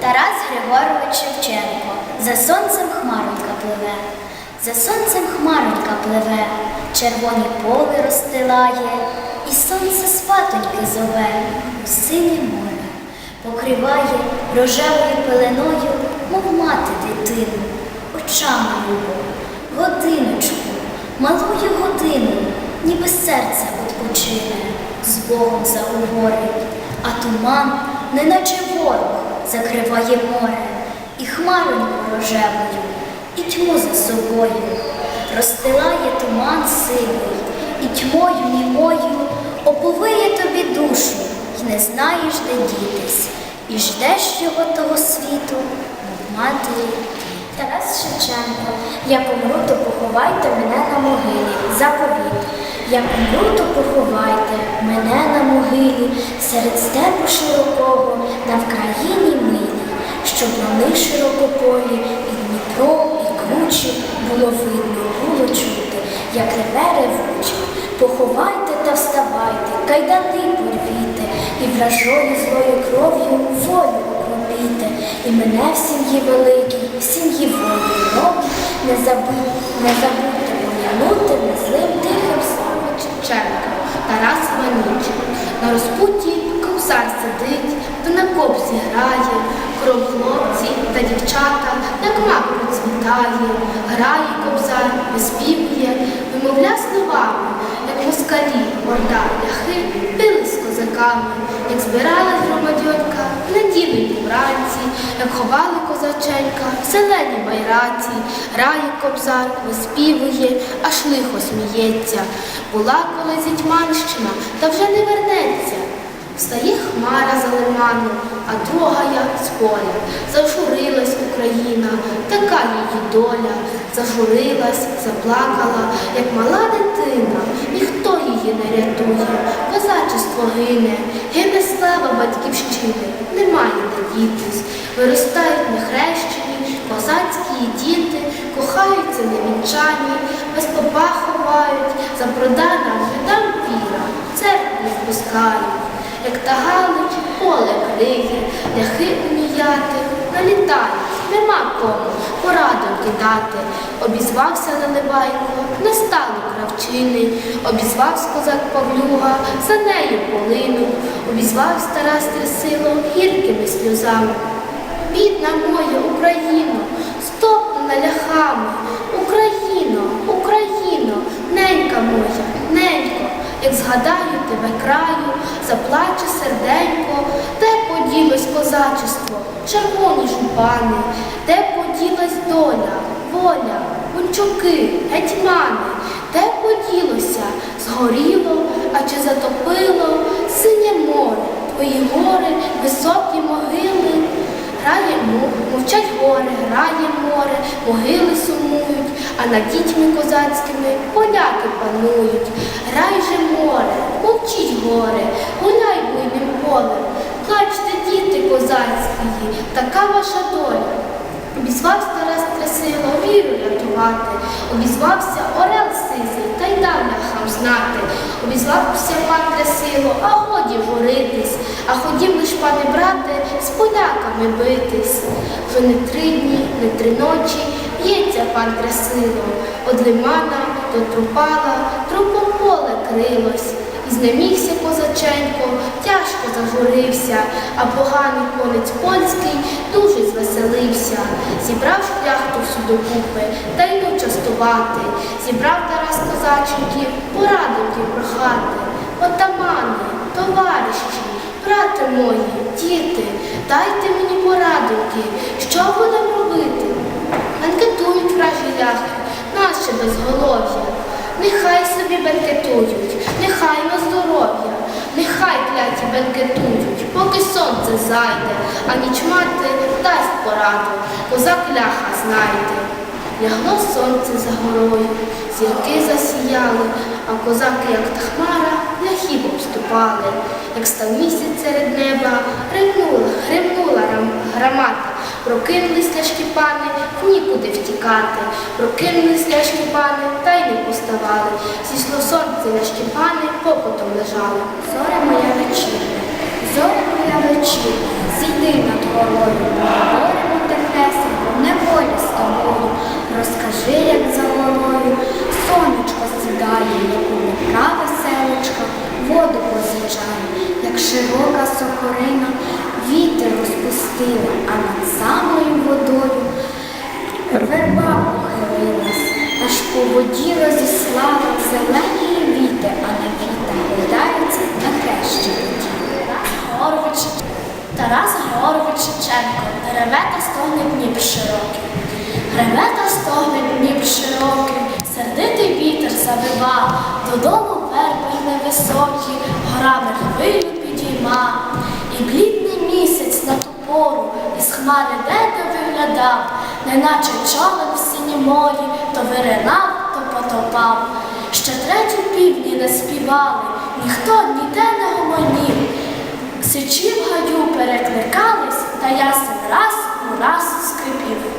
Тарас Григорович Шевченко. За сонцем хмаронька пливе, за сонцем хмаронька пливе, червоні поли розстилає, і сонце спатоньки зове. У синє море, покриває рожевою пеленою, мов мати дитину, очами любо, годиночку, малую годину, ніби серце відпочине, з Богом заговорить, а туман, неначе ворог, закриває море, і хмароньку рожевою, і тьму за собою, розстилає туман сивий, і тьмою німою оповиє тобі душу, й не знаєш, де дітись, і ждеш його того світу, матері. Тарас Шевченко, як умру, то поховайте мене на могилі, заповіт. Як умру, то поховайте мене на могилі, серед степу широкого, на Вкраїні милій, щоб лани широкополі, і Дніпро, і кручі було видно, було чути, як реве ревуче. Поховайте та вставайте, кайдани порвіте, і вражою злою кров'ю волю окропіте, і мене в сім'ї великій, в сім'ї волі новій, не забудь, не забудьте пом'янути незлим тихим славу. Шевченка, Тарас Іванічик. На розпутті ковсар сидить, то на копці грає, кров хлопці та дівчата, як мак процвітає, грає кобзар, виспівує, вимовля словами, як москалі, орда, ляхи, били з козаками, як збиралась громадьонка, неділю вранці, як ховали козаченька, в зеленій байраці, грає кобзар, виспівує, аж лихо сміється. Була колись Гетьманщина, та вже не вернеться. Встає хмара за лиману, а друга як з поля. Зажурилась Україна, така її доля. Зажурилась, заплакала, як мала дитина. Її не рятує, козачество гине, гине слава батьківщини, немає де дітись. Виростають нехрещені, козацькі діти, кохаються невінчані, без попа ховають, за продана жидам віра, церкву впускають. Як та галич, поле криє, ляхи уніяти, налітають, нема кому пораду кидати. Обізвався Наливайко, не стало кравчини, обізвався козак Павлюга, за нею полину, обізвався Тарас Трясило гіркими сльозами. Бідна моя Україно, стопнена ляхами, Україно, Україно, ненька моя, ненько, як згадаю тебе краю, заплаче серденько, де поділось козачество, червоні жупани, де поділась доля, воля, бунчуки, гетьмани, де поділося, згоріло, а чи затопило синє море, твої гори, високі могили. Грає му, мовчать гори, грає море, могили сумують, а над дітьми козацькими поляки панують. Грай же море, мовчіть горе, гуляй буйним полем, діти козацькі, така ваша доля. Обізвався Тарас Трясило віру рятувати, обізвався Орел Сизий, та й дав ляхам знати. Обізвався пан Трясило, а годі журитись, а ходім лиш, пане брате, з поляками битись. Вже не три дні, не три ночі б'ється пан Трясило, од лимана до трупала, трупом поле крилось. Знемігся козаченько, тяжко зажурився, а поганий конець польський дуже звеселився. Зібрав шляхту всю докупи та й частувати. Зібрав Тарас козаченьків, порадників прохати. Отамани, товариші, брати мої, діти, дайте мені порадники, що будемо робити. Бенкетують вражі ляхи, наше безголов'я. Нехай собі бенкетують, нехай на здоров'я, нехай кляті бенкетують, поки сонце зайде, а ніч мати дасть пораду, козак ляха знайде. Лягло сонце за горою, зірки засіяли, а козаки, як та хмара, ляхів обступали. Як став місяць серед неба, гримнула рам- Прокинулись ляшки пани, нікуди втікати. Прокинулись ляшки пани, та й не поставали. Зійшло сонце, ляшки пани покотом лежали. Зоря моя вечірня, зоря моя вечірня, зійди над горою, поговоримо тихесенько, в неволі з тобою. Розкажи, як за горою аж по воді розіслала зелені віти, а на вітах гойдаються на хрещі. Григорович, Тарас Григорович Шевченко, реве та стогне Дніп широкий. Реве та стогне Дніп широкий, сердитий вітер завива, додолу верби невисокі, горами хвилю підійма. І блідний місяць на ту пору із хмари деде виглядав, неначе човен в синім морі, то виринав, потопав. Ще третю півдні не співали, ніхто ніде не гомонів. Сичі в гаю перекликались, та ясен раз у раз скрипів.